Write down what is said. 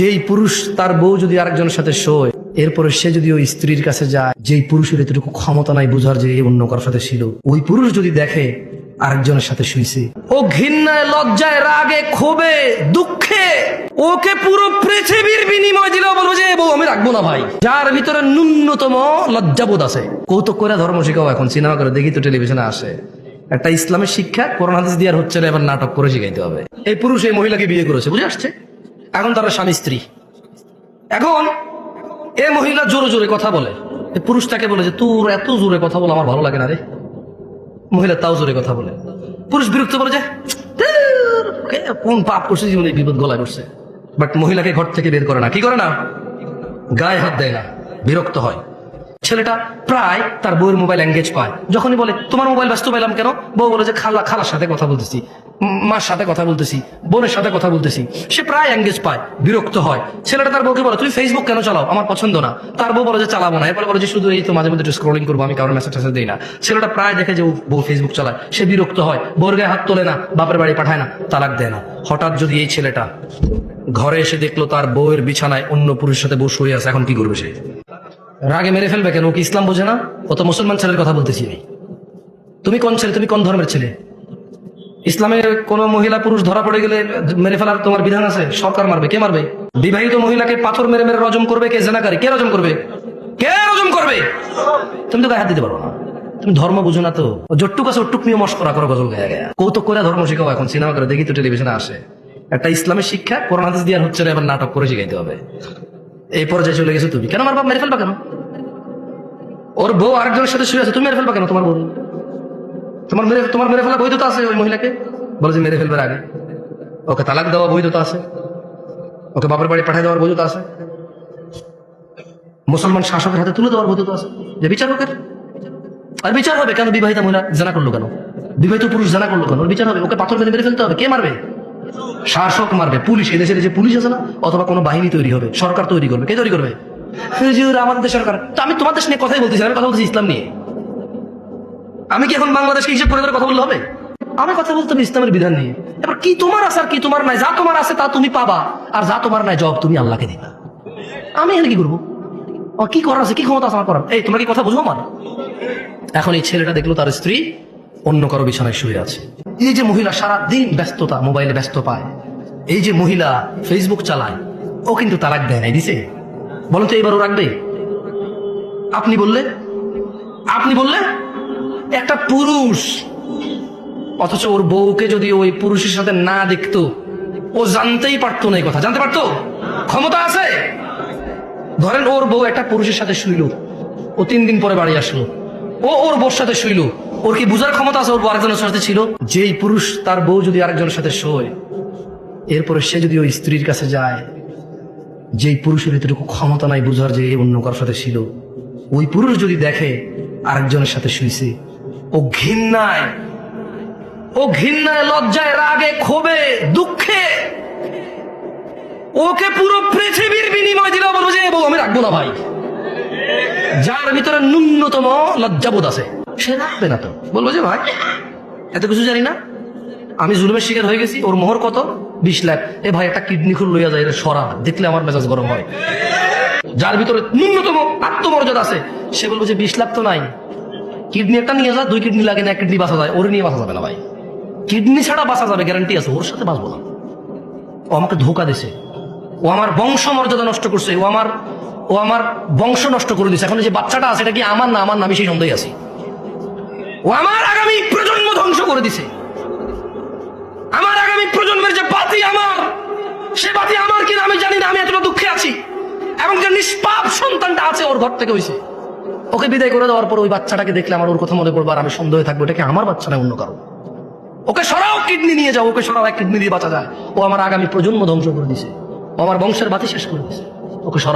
যেই পুরুষ তার বউ যদি আরেকজনের সাথে শোয়, এরপরে সে যদি ওই স্ত্রীর কাছে যায়, যেই পুরুষের এতটুকু ক্ষমতা নাই বুঝার যে অন্য কারোর সাথে ছিল, ওই পুরুষ যদি দেখে আরেকজনের সাথে শুইছে, ও ঘৃণায়, লজ্জায়, রাগে, ক্ষোভে, দুঃখে, ওকে পুরো পৃথিবীর বিনিময় দিলেও বলব যে বউ, আমি রাখব না ভাই। যার ভিতরে ন্যূনতম লজ্জাবোধ আছে। কৌতুক করে ধর্ম শিখাও এখন, সিনেমা করে দেখি তো টেলিভিশনে আসে। একটা ইসলামের শিক্ষা করোনা দিয়ে আর হচ্ছে না, এবার নাটক করে শিখাইতে হবে। এই পুরুষ এই মহিলাকে বিয়ে করেছে, বুঝে আসছে? এখন তারা স্বামী স্ত্রী। এখন এ মহিলা জোরে জোরে কথা বলে। পুরুষ তাকে বলে যে তোর এত জোরে কথা বলে আমার ভালো লাগে না রে। মহিলা তাও জোরে কথা বলে। পুরুষ বিরক্ত বলে যে "ধুর, কে কোন পাপ করছে জীবনে বিপদ গলায় করছে বাট মহিলাকে ঘর থেকে বের করে না। কি করে না? গায়ে হাত দেয় না। বিরক্ত হয়। ছেলেটা প্রায় তার বউয়ের মোবাইল এঙ্গেজ পায়। যখনই বলে, তোমার মোবাইল ব্যস্ত পেলাম কেন? বউ বলে যে, খালা, খালার সাথে কথা বলতেছি মার সাথে কথা বলতেছি, বোনের সাথে কথা বলতেছি। সে প্রায় এঙ্গেজ পায়, বিরক্ত হয়। ছেলেটা তার বউকে বলে, তুমি ফেসবুক কেন চালাও? আমার পছন্দ না। তার বউ বলে যে, চালাবো না। এরপরে বলে যে, শুধু এই তো মাঝে মধ্যে স্ক্রোলিং করব, আমি কারোর মেসেজ টেসেজ দিই না। ছেলেটা প্রায় দেখে যে বউ ফেসবুক চালায়। সে বিরক্ত হয়, বউর গায়ে হাত তোলে না, বাপের বাড়ি পাঠায় না, তালাক দেয় না। হঠাৎ যদি এই ছেলেটা ঘরে এসে দেখল তার বউয়ের বিছানায় অন্য পুরুষের সাথে বউ শুয়ে আছে, এখন কি করবে সে? রাগে মেরে ফেলবে কেন? কি ইসলাম বোঝে না? ও তো মুসলমান ছেলের কথা বলতেছি আমি। তুমি কোন ছেলে? তুমি কোন ধর্মের ছেলে? ইসলামে কোন মহিলা পুরুষ ধরা পড়ে গেলে মেরে ফেলার তোমার বিধান আছে? সরকার মারবে। কে মারবে? বিবাহিত মহিলাকে পাথর মেরে মেরে রজম করবে কে? জেনাকারী। কে রজম করবে? কে রজম করবে? তুমি তো গায়ে হাত দিতে পারো না। তুমি ধর্ম বুঝো না তো। জট্টুক আছে ওটুক নিয়ে মস্করা করো, গজল গায়ে গায়ে। কৌতুক করে ধর্ম শিখাও এখন, সিনেমা করে দেখি তো টেলিভিশনে আসে। একটা ইসলামের শিক্ষা করোনা দিয়ে হচ্ছে না, এবার নাটক করে শিখাইতে হবে। এই পর্যায়ে চলে গেছে তুমি। কেন আমার বাপ মেরে ফেলবা কেন? ওর বউ আরেকজনের সাথে শুয়ে আছে, তুমি মেরে ফেলবা কেন? তোমার বউ। তোমার মেরে তোমার মেরে ফেলা বৈধতা আছে ওই মহিলাকে? বলে যে মেরে ফেলবার আগে। ওকে তালাক দেওয়া বৈধতা আছে। ওকে বাপের বাড়ি পাঠিয়ে দেওয়ার বৈধতা আছে। মুসলমান শাসকের হাতে তুলে দেওয়ার বৈধতা আছে। যে বিচারকের? আর বিচার হবে কেন? বিবাহিতা মহিলা জানা করল কেন? বিবাহিত পুরুষ জানা করল কেন? বিচার হবে। ওকে পাথর মেরে মেরে ফেলতে হবে। কে মারবে? শাসক মারবে, পুলিশ এদেশের যে পুলিশ আছে না, অথবা কোনো বাহিনী তৈরি হবে, সরকার তৈরি করবে, কে তৈরি করবে? হুজুর, আমাদের সরকার। তো আমি তোমার দেশ নিয়ে কথাই বলতেছি আমি কথা বলতেছি ইসলাম নিয়ে। আমি কি এখন বাংলাদেশকে হিসেব করে কথা বললে হবে? আমি কথা বলতে হবে ইসলামের বিধান নিয়ে। এবার কি তোমার আছে আর কি তোমার নাই? যা তোমার আছে তা তুমি পাবা, আর যা তোমার নাই জব তুমি আল্লাহকে দিবা। আমি এখানে কি করব? কি করার আছে? কি ক্ষমতা আছে আমার করার? এই, তোমরা কি কথা বুঝো আমার? এখন এই ছেলেটা দেখল তার স্ত্রী। অন্য কারও বিছানায় শুয়ে আছে। এই যে মহিলা সারা দিন ব্যস্ততা, মোবাইলে ব্যস্ত পায়, এই যে মহিলা ফেসবুক চালায়, ও কিন্তু তালাক দেয় নাই, দিছে। বলো তো ও রাখবে? আপনি বললে? আপনি বললে? একটা পুরুষ, অথচ ওর বউকে যদি ওই পুরুষের সাথে না দেখতো, ও জানতেই পারতো না এই কথা। জানতে পারতো? ক্ষমতা আছে? ধরেন ওর বউ একটা পুরুষের সাথে শুইল, ও তিন দিন পরে বাড়ি আসলো, ও ওর বউর সাথে শুইল ওর কি বুঝার ক্ষমতা আছে? ওর বউ আরেকজনের সাথে ছিল? যেই পুরুষ তার বউ যদি আরেকজনের সাথে শোয়, এরপরে সে যদি ওই স্ত্রীর কাছে যায়, যেই পুরুষের এতটুকু ক্ষমতা নাই বুঝার যে অন্য কারোর সাথে ছিল, ওই পুরুষ যদি দেখে আরেকজনের সাথে শুইছে, ও ঘৃণায় ও ঘৃণায়, লজ্জায়, রাগে, ক্ষোভে, দুঃখে, ওকে পুরো পৃথিবীর বিনিময় দিলেও বলব যে আমি রাখব না ভাই। যার ভিতরে ন্যূনতম লজ্জাবোধ আছে। সে রাখবে না তো। বলব যে ভাই, এত কিছু জানি না। আমি জুলুমের শিকার হয়ে গেছি, ওর মোহর কত? বিশ লাখ। এ ভাই, একটা কিডনি খুল লইয়া যায় সরা। দেখলে আমার মেজাজ গরম হয়। যার ভিতরে ন্যূনতম আত্মমর্যাদা আছে, সে বলব যে বিশ লাখ তো নাই। কিডনি একটা নিয়ে যা, দুই কিডনি লাগে না কিডনি বাঁচা যায়। ওর নিয়ে বাঁচা যাবে না ভাই। কিডনি ছাড়া বাঁচা যাবে গ্যারান্টি আছে। ওর সাথে বাঁচবো না। ও আমাকে ধোকা দিছে ও আমার বংশ মর্যাদা নষ্ট করছে। ও আমার ও আমার বংশ নষ্ট করে দিছে এখন যে বাচ্চাটা আছে, এটা কি আমার না? আমার নামে সেই সন্দেহে আছি। ও আমার আগামী প্রজন্ম ধ্বংস করে দিছে। আমার আগামী প্রজন্মের যে বাতি আমার, সে বাতি আমার কিনা আমি জানি না, আমি এতটা দুঃখে আছি। এবং যে নিষ্পাপ সন্তানটা আছে, ওর ঘর থেকে হয়েছে ওকে বিদায় করে দেওয়ার পর ওই বাচ্চাটাকে দেখলে আমার ওর কথা মনে পড়ব আর আমি সন্দেহে থাকব, এটা কি আমার বাচ্চা না অন্য কারও? ওকে সরাও, কিডনি নিয়ে যাও, ওকে সরাও, এক কিডনি দিয়ে বাঁচা যায়। ও আমার আগামী প্রজন্ম ধ্বংস করে দিছে। ও আমার বংশের বাতি শেষ করে দিছে। ওকে সরাও।